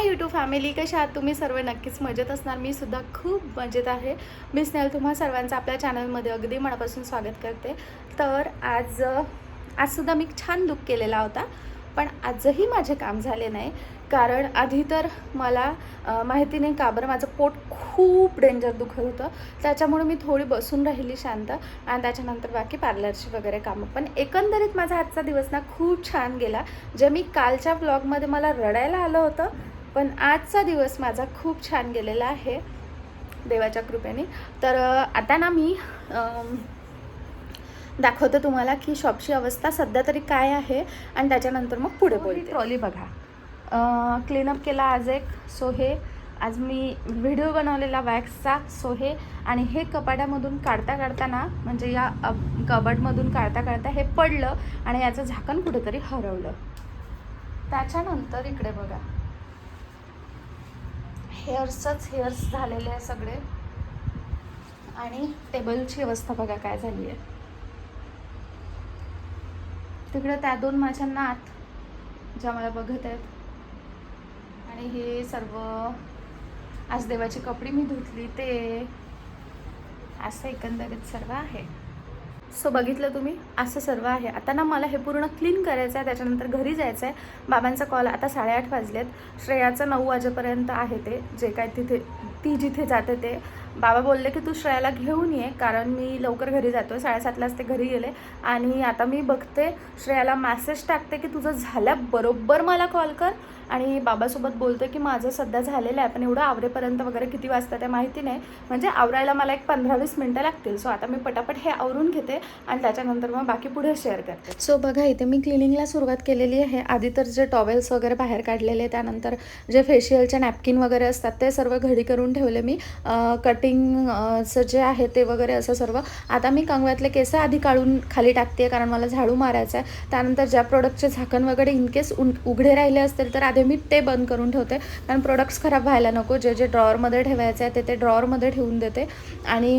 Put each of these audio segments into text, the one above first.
Hi YouTube family कशा आहात तुम्ही? सर्व नक्कीच मजेत असणार. मी सुद्धा खूप मजेत आहे. मी स्नेहल तुम्हा सर्वांचं आपल्या चॅनलमध्ये अगदी मनापासून स्वागत करते. तर आज आजसुद्धा मी छान लुक केलेला होता पण आजही माझे काम झाले नाही. कारण आधी तर मला माहिती नाही का बरं माझं पोट खूप डेंजर दुखत होतं. त्याच्यामुळे मी थोडी बसून राहिली शांत आणि त्याच्यानंतर बाकी पार्लरची वगैरे कामं. पण एकंदरीत माझा आजचा दिवस ना खूप छान गेला. जे मी कालच्या ब्लॉगमध्ये मला रडायला आलं होतं पण आजचा दिवस माझा खूप छान गेलेला आहे देवाच्या कृपेने. तर आता ना मी दाखवते तुम्हाला की शॉपची अवस्था सध्या तरी काय आहे आणि त्याच्यानंतर मग पुढे बोलते. ट्रॉली बघा. क्लीनअप केला आज एक सो हे आज मी व्हिडिओ बनवलेला वॅक्सचा सो हे आणि हे कपाटामधून काढता काढताना म्हणजे या कबडमधून काढता काढता हे पडलं आणि याचं झाकण कुठेतरी हरवलं. त्याच्यानंतर इकडे बघा. हेअर्सच हेअर्स झालेले आहे सगळे. आणि टेबलची अवस्था बघा काय झाली आहे. तिकडे त्या दोन माझ्या नात ज्या मला बघत आहेत. आणि हे सर्व आज देवाची कपडे मी धुतली ते असं एकंदरीत सर्व आहे. सो बघितलं तुम्ही? असं सर्व आहे. आता ना मला हे पूर्ण क्लीन करायचं आहे. त्याच्यानंतर घरी जायचं आहे. बाबांचा कॉल आता साडेआठ वाजलेत. श्रेयाचं नऊ वाजेपर्यंत आहे ते. जे काय तिथे ती जिथे जाते ते. बाबा बोलले की तू श्रेयाला घेऊन ये कारण मी लवकर घरी जातो साडेसातलाच ते घरी गेले. आणि आता मी बघते श्रेयाला मॅसेज टाकते की तुझं झाल्याबरोबर मला कॉल कर. आणि बाबासोबत बोलते की माझं सध्या झालेलं आहे पण एवढं आवरेपर्यंत वगैरे किती वाजता ते माहिती नाही. म्हणजे आवरायला मला एक पंधरा वीस मिनटं लागतील. सो आता मी पटापट हे आवरून घेते आणि त्याच्यानंतर मग बाकी पुढे शेअर करते. सो बघा इथे मी क्लिनिंगला सुरुवात केलेली आहे. आधी तर जे टॉवेल्स वगैरे बाहेर काढलेले त्यानंतर जे फेशियलचे नॅपकिन वगैरे असतात ते सर्व घडी करून ठेवले मी. कट कटिंगचं जे आहे ते वगैरे असं सर्व. आता मी कंगव्यातले केस आधी काढून खाली टाकते कारण मला झाडू मारायचं आहे. त्यानंतर ज्या प्रोडक्टचे झाकण वगैरे इनकेस उन उघडे राहिले असतील तर आधी मी ते बंद करून ठेवते. कारण प्रोडक्ट्स खराब व्हायला नको. जे जे ड्रॉवरमध्ये ठेवायचे आहे ते ते ड्रॉवरमध्ये ठेवून देते. आणि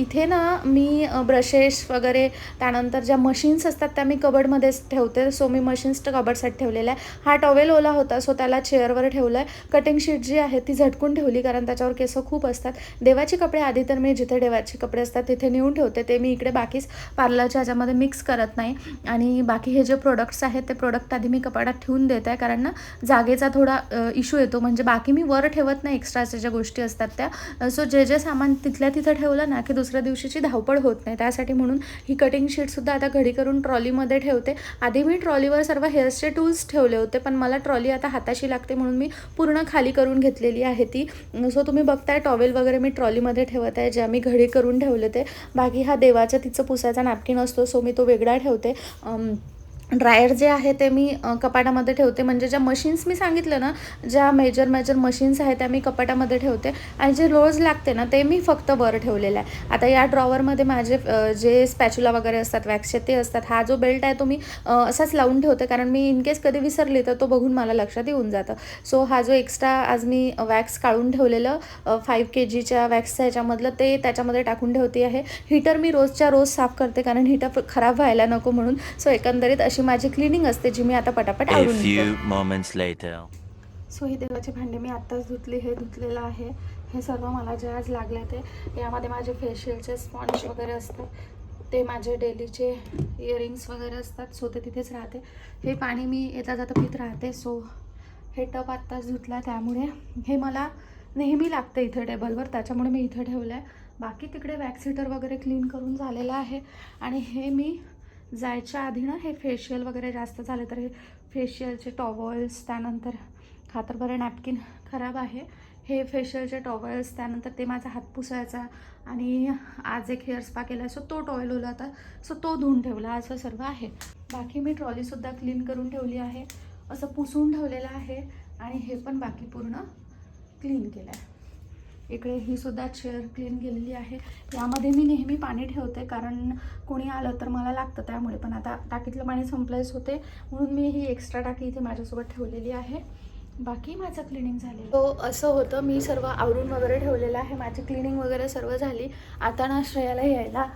इथे ना मी ब्रशेस वगैरे त्यानंतर ज्या मशीन्स असतात त्या मी कबडमध्येच ठेवते. सो मी मशीन्स कबडसाठी ठेवलेल्या आहे. हा टॉवेल ओला होता सो त्याला चेअरवर ठेवलं आहे कटिंग शीट जी आहे ती झटकून ठेवली कारण त्याच्यावर केस खूप असतात. देवाचे कपडे आधी तर मी जिथे देवाचे कपडे असतात तिथे नेऊन ठेवते. ते मी इकडे बाकीच पार्लरच्या ह्याच्यामध्ये मिक्स करत नाही. आणि बाकी हे जे प्रोडक्ट्स आहेत ते प्रोडक्ट आधी मी कपाडात ठेवून देत. आहे कारण ना जागेचा थोडा इशू येतो. म्हणजे बाकी मी वर ठेवत नाही एक्स्ट्राच्या ज्या गोष्टी असतात त्या. सो जे जे सामान तिथल्या तिथं ठेवलं ना की दुसऱ्या दिवशीची धावपळ होत नाही. त्यासाठी म्हणून ही कटिंग शीटसुद्धा आता घडी करून ट्रॉलीमध्ये ठेवते. आधी मी ट्रॉलीवर सर्व हेअर्सचे टूल्स ठेवले होते. पण मला ट्रॉली आता हाताशी लागते म्हणून मी पूर्ण खाली करून घेतलेली आहे ती. सो तुम्ही बघताय टॉवेल वगैरे मी ट्रॉलीमध्ये ठेवत आहे ज्या मी घडी करून ठेवले ते. बाकी हा देवाचा तिचं पुसायचा नॅपकिन असतो सो मी तो वेगळा ठेवते. ड्रायर जे आहे ते मी कपाटामध्ये ठेवते. म्हणजे ज्या मशीन्स मी सांगितलं ना ज्या मेजर मेजर मशीन्स आहेत त्या मी कपाटामध्ये ठेवते. आणि जे रोज लागते ना ते मी फक्त वर ठेवलेलं आहे. आता या ड्रॉवरमध्ये माझे जे स्पॅच्युला वगैरे असतात वॅक्सचे ते असतात हा जो बेल्ट आहे तो मी असाच लावून ठेवते. कारण मी इनकेस कधी विसरली तर तो बघून मला लक्षात येऊन जातं. सो हा जो एक्स्ट्रा आज मी वॅक्स काढून ठेवलेलं फाईव्ह के जीच्या वॅक्सच्या ह्याच्यामधलं ते त्याच्यामध्ये टाकून ठेवते आहे. हीटर मी रोजच्या रोज साफ करते कारण हीटर खराब व्हायला नको म्हणून. सो एकंदरीत अशी माझी क्लिनिंग असते जी मी आता पटापट. सो ही देवाचे भांडे मी आत्ताच धुतले हे धुतलेलं आहे. हे सर्व मला जे आज लागले ते यामध्ये माझे फेशियलचे स्पॉन्ज वगैरे असतात ते माझे डेलीचे इयरिंग्स वगैरे असतात सो ते तिथेच राहते. हे पाणी मी येता जाता पित राहते सो हे टप आत्ताच धुतलं त्यामुळे हे मला नेहमी लागतं इथे टेबलवर त्याच्यामुळे मी इथं ठेवलं आहे बाकी तिकडे वॅक्स हिटर वगैरे क्लीन करून झालेलं आहे. आणि हे मी जायच्या आधी ना हे फेशियल वगैरे जास्त झाले तर हे फेशियलचे टॉवल्स त्यानंतर हा तर बरं नॅपकिन खराब आहे. हे फेशियलचे टॉवेल्स त्यानंतर ते माझा हात पुसायचा आणि आज एक हेअर स्पा केला सो तो टॉवेल ओला होता. सो तो धुवून ठेवला. असं सर्व आहे. बाकी मी ट्रॉलीसुद्धा क्लीन करून ठेवली आहे. असं पुसून ठेवलेलं आहे आणि हे पण बाकी पूर्ण क्लीन केलं आहे इकडे ही सुद्धा चेअर क्लीन केलेली आहे. यामध्ये मी नेहमी पाणी ठेवते कारण कोणी आलं तर मला लागतं त्यामुळे. पण आता टाकीतलं पाणी संपलंच होते म्हणून मी ही एक्स्ट्रा टाकी इथे माझ्यासोबत ठेवलेली आहे. बाकी माझं क्लिनिंग झाले तो असं होतं. मी सर्व आवरून वगैरे ठेवलेलं आहे. माझी क्लिनिंग वगैरे सर्व झाली. आता ना श्रेयाला यायला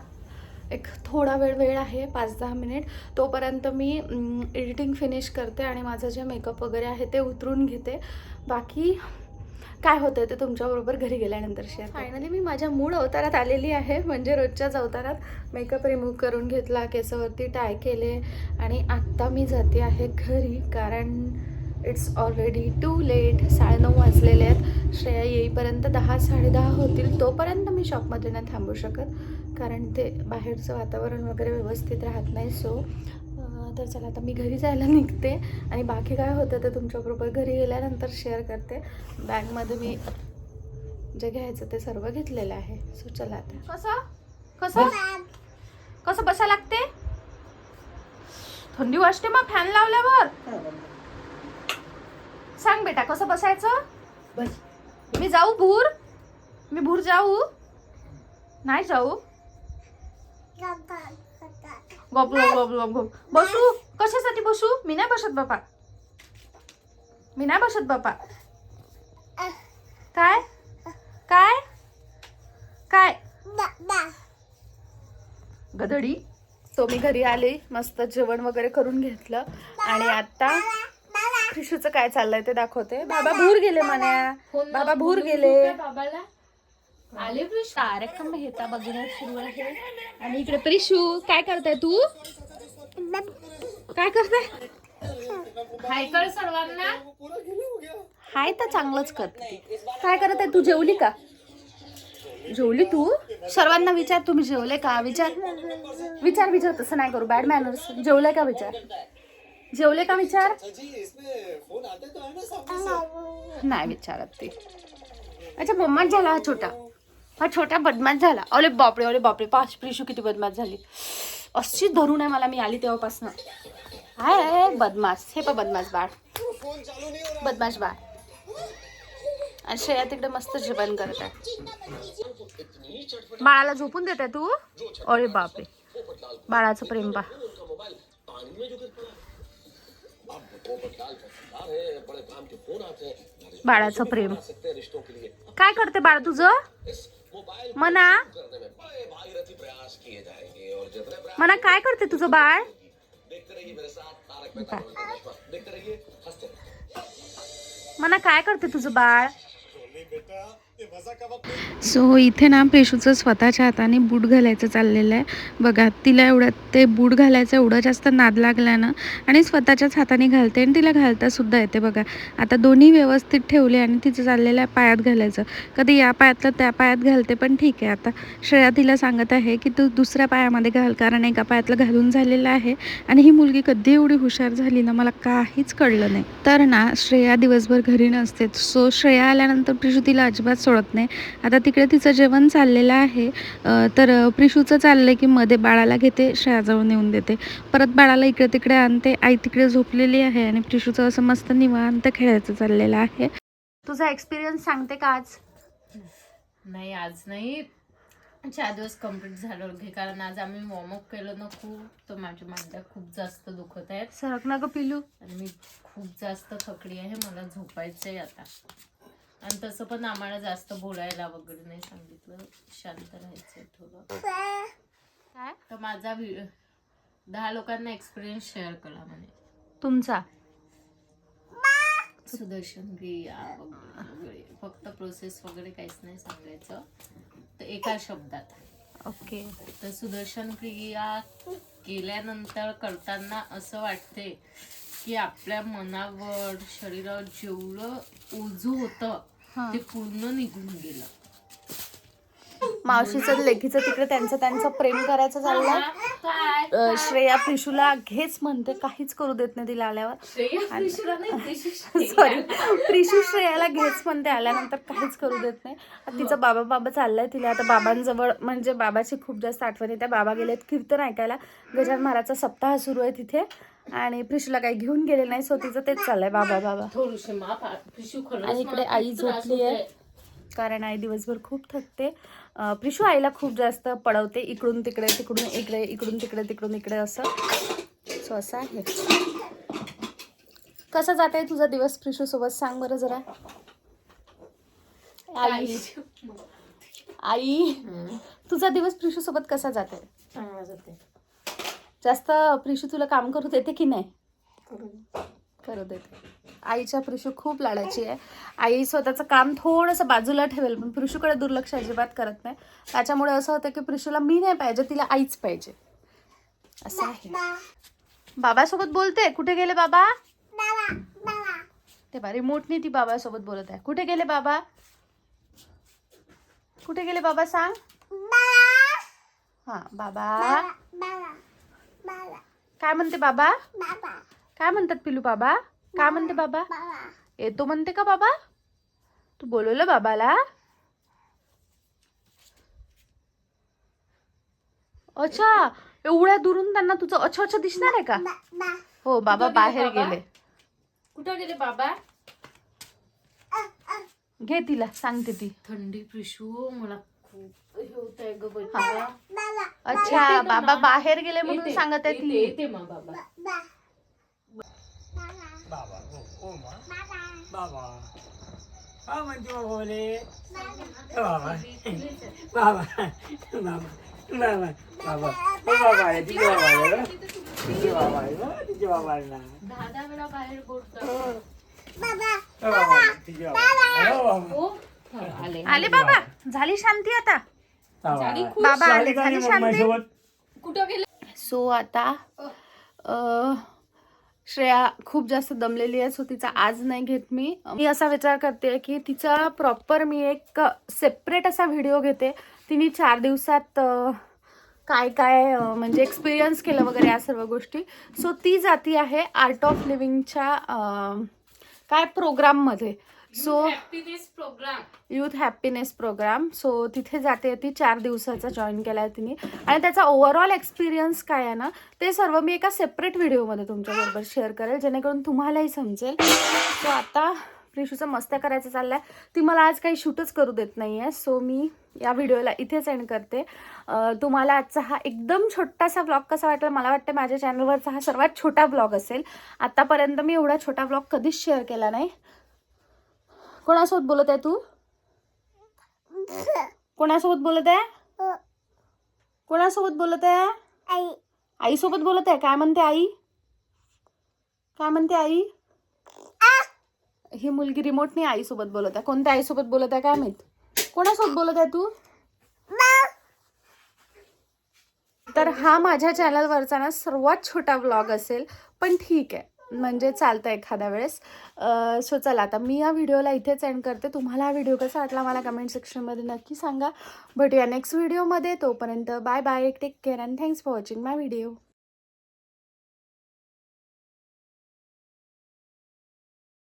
एक थोडा वेळ वेळ आहे पाच दहा मिनिट. तोपर्यंत मी एडिटिंग फिनिश करते आणि माझं जे मेकअप वगैरे आहे ते उतरून घेते. बाकी काय होतं ते तुमच्याबरोबर घरी गेल्यानंतर शेअर फायनली मी माझ्या मूळ अवतारात आलेली आहे म्हणजे रोजच्याच अवतारात. मेकअप रिमूव्ह करून घेतला केसावरती टाय केले आणि आत्ता मी जाते आहे घरी कारण इट्स ऑलरेडी टू लेट साडेनऊ वाजलेले आहेत. श्रेया येईपर्यंत दहा साडेदहा होतील तोपर्यंत मी शॉपमध्ये नाही थांबू शकत. कारण ते बाहेरचं वातावरण वगैरे व्यवस्थित राहत नाही सो तर चला आता मी घरी जायला निघते. आणि बाकी काय होतं ते तुमच्याबरोबर घरी गेल्यानंतर शेअर करते. बॅगमध्ये मी जे घ्यायचं ते सर्व घेतलेलं आहे. सो चला आता. कसं? कसं? कसं बसा लागते? थंडी वाजते मग फॅन लावल्यावर. सांग बेटा कसं बसायचं? मी जाऊ भूर? मी भूर जाऊ? नाही जाऊ? गप गप गप गप गप. बसू? कशासाठी बसू? मी नाही बसत बापा. मी नाही बसत बापा. काय? काय? काय? गदडी तो मी घरी आले मस्त जेवण वगैरे करून घेतलं. आणि आता कृषूचं काय चाललंय ते दाखवते. बाबा भूर गेले मन्या बाबा भूर गेले. बाबाला? आले कार्यक्रम हेता बघण्यात सुरू आहे. आणि इकडे प्रिशू काय करताय तू? काय करताय? हाय कर सर्वांना. हाय तर चांगलंच करते. काय करत आहे तू जेवली का? जेवली तू? सर्वांना विचार तुम्ही जेवले का? विचार. विचार विचार तसं नाही करू. बॅड मॅनर्स जेवले का विचार? जेवले का विचार? नाही विचारत ते. अच्छा बदमाश झाला हा छोटा. हा छोटा बदमाश झाला. अरे बापरे अरे बापरे पाच प्रिशू किती बदमाश झाली. अशी धरून आहे मला मी आली तेव्हापासनं. हाय बदमाश. हे पण बदमाश बाळ. बदमाश बाळ. आणि श्रेया तिकडे मस्त जेवण करत आहे. बाळाला झोपून देत आहे तू? अरे बापरे. बाळाचं प्रेम बा बाळाचं प्रेम. काय करते बाळ तुझं? मना? मना काय करते तुझं बाळ? मना काय करते तुझं बाळ? सो हो, इथे ना पेशूचं स्वतःच्या हाताने बूट घालायचं चाललेलं आहे. बघा तिला एवढं ते बूट घालायचं एवढं जास्त नाद लागला ना आणि स्वतःच्याच हाताने घालते आणि तिला घालता सुद्धा येते बघा. आता दोन्ही व्यवस्थित ठेवले आणि तिचं चाललेलं आहे पायात घालायचं. कधी या पायातलं त्या पायात घालते पण ठीक आहे. आता श्रेया तिला सांगत आहे की तू दुसऱ्या पायामध्ये घाल कारण एका पायातलं घालून झालेलं आहे आणि ही मुलगी कधी एवढी हुशार झाली ना मला काहीच कळलं नाही. तर ना श्रेया दिवसभर घरी नसते. सो श्रेया आल्यानंतर पिशू तिला अजिबात सोडत नाही. आता तिकडे तिचं जेवण चाललेलं आहे. तर प्रिशूचं चाललंय की मध्ये बाळाला घेते श्रेयाजवळ नेऊन देते. परत बाळाला इकडे तिकडे आणते. आई तिकडे झोपलेली आहे आणि प्रिशूचं असं मस्त निवांत खेळायचं चाललेलं आहे. तुझा एक्सपिरियन्स सांगते का आज? नाही आज नाही. चार दिवस कंप्लीट झालं घे कारण आज आम्ही वॉर्मअप केलं ना खूप. तर माझ्या मांड्या खूप जास्त दुखत आहेत. सरक ना ग पिलू. आणि मी खूप जास्त थकली आहे. मला झोपायचंय आता. आणि तसं पण आम्हाला जास्त बोलायला वगैरे नाही सांगितलं. शांत राहायचंय थोडं. काय? तर माझा दहा लोकांना एक्सपिरियन्स शेअर करा म्हणे. तुमचा? सुदर्शन क्रिया वगैरे फक्त प्रोसेस वगैरे काहीच नाही सांगायचं. तर एका शब्दात. ओके. तर सुदर्शन क्रिया केल्यानंतर करताना असं वाटते की आपल्या मनावर शरीरावर जेवढं ओझू होतं. ते पूर्ण निघून गेलं. मावशीचं लेखीचं तिकडे त्यांचं त्यांचं प्रेम करायचं चाललंय. श्रेया प्रिशूला घेच म्हणते काहीच करू देत नाही तिला आल्यावर. सॉरी प्रिशू श्रेयाला घेच म्हणते आल्यानंतर काहीच करू देत नाही. तिचा बाबा बाबा चाललाय तिला. आता बाबांजवळ म्हणजे बाबाची खूप जास्त आठवण येते. बाबा गेलेत कीर्तन ऐकायला. गजान महाराजचा सप्ताह सुरू आहे तिथे. आणि प्रिशूला काही घेऊन गेले नाही सो तिचं तेच चाललंय. बाबा बाबा. आणि इकडे आई झोपली आहे. कारण आई दिवसभर खूप थकते. प्रिशू आईला खूप जास्त पडवते इकडून तिकडे तिकडून इकडे इकडून तिकडे तिकडून इकडे असं. सो असं आहे. कसं जात आहे तुझा दिवस प्रिशू सोबत? सांग बरं जरा. आई. आई. तुझा दिवस प्रिशू सोबत कसा जाते जाते जास्त प्रिशू तुला काम करू देते की नाही? करू देते. आईच्या प्रिशू खूप लाडाची आहे. आई स्वतःचं काम थोडंसं बाजूला ठेवेल पण प्रिशूकडे दुर्लक्ष अजिबात करत नाही. त्याच्यामुळे असं होतं की प्रिशूला मी नाही पाहिजे तिला आईच पाहिजे. असं आहे. बाबासोबत बोलते? कुठे गेले बाबा? ते बा रिमोटनी ती बाबासोबत बोलत आहे. कुठे गेले बाबा? कुठे गेले बाबा सांग? हा बाबा. काय म्हणते बाबा? काय म्हणतात पिलू बाबा? काय म्हणते बाबा? येतो म्हणते का बाबा? तू बोलवलं बाबाला? अच्छा एवढ्या दुरून त्यांना तुझं अच्छा अच्छा दिसणार आहे का? हो बाबा बाहेर? गेले. कुठं गेले बाबा? घे तिला सांगते ती. थंडी पिशू मला हे हा. अच्छा बाबा. बाहेर गेले म्हणून सांगत आहे ती येते मा बाबा. बाबा ओ ओ मा. बाबा. हा म्हणते बाबा बोले. बाबा. बाबा. बाबा. बाबा. बाबा. ओ बाबा आहे तिचे बाबा आहे ना तिचे बाबा आहे ना तिचे बाबा आहे ना. दहा दहा वेळा बाहेर ओ बाबा. आहे, तिचे बाबा. बाबा. आले. आले बाबा. झाली शांती आता. बाबा. झाली खुश? बाबा आले झाली शांती? कुठं गेले? सो आता अ, श्रेया खूप जास्त दमलेली आहे सो तिचा आज नाही घेत मी. मी असा विचार करते की तिचा प्रॉपर मी एक सेपरेट असा व्हिडिओ घेते. तिने चार दिवसात अ, काय काय अ, म्हणजे एक्सपिरियन्स केलं वगैरे या सर्व गोष्टी. सो ती जाती आहे आर्ट ऑफ लिव्हिंगच्या काय प्रोग्राममध्ये so happiness programme youth happiness programme so तिथे जाते ती चार दिवसाचा जॉईन केला आहे तिने. आणि त्याचा ओव्हरऑल एक्सपिरियन्स काय आहे ना ते सर्व मी एका सेपरेट व्हिडिओमध्ये तुमच्याबरोबर शेअर करेल जेणेकरून तुम्हालाही समजेल. सो आता प्रिशूचं मस्त्या करायचं चाललं आहे ती मला आज काही शूटच करू देत नाही आहे सो मी या व्हिडिओला इथेच एंड करते. तुम्हाला आजचा हा एकदम छोटासा ब्लॉग कसा वाटला? मला वाटतं माझ्या चॅनलवरचा हा सर्वात छोटा ब्लॉग असेल. आतापर्यंत मी एवढा छोटा ब्लॉग कधीच शेअर केला नाही. कोणासोबत बोलत आहे तू? कोणासोबत बोलत आहे? कोणासोबत बोलत आहे? आई. सोबत बोलत आहे? काय म्हणते आई? काय म्हणते आई? ही मुलगी रिमोटने आईसोबत बोलत आहे. कोणत्या आईसोबत बोलत आहे काय माहीत? कोणासोबत बोलत आहे तू? तर हा माझ्या चॅनलवरचा ना सर्वात छोटा व्लॉग असेल. पण ठीक आहे. म्हणजे चालतं एखाद्या वेळेस. सो चला आता मी या व्हिडिओला इथेच एंड करते. तुम्हाला हा व्हिडिओ कसा वाटला मला कमेंट सेक्शनमध्ये नक्की सांगा. भेटूया नेक्स्ट व्हिडिओमध्ये तोपर्यंत bye bye take care and thanks for watching my video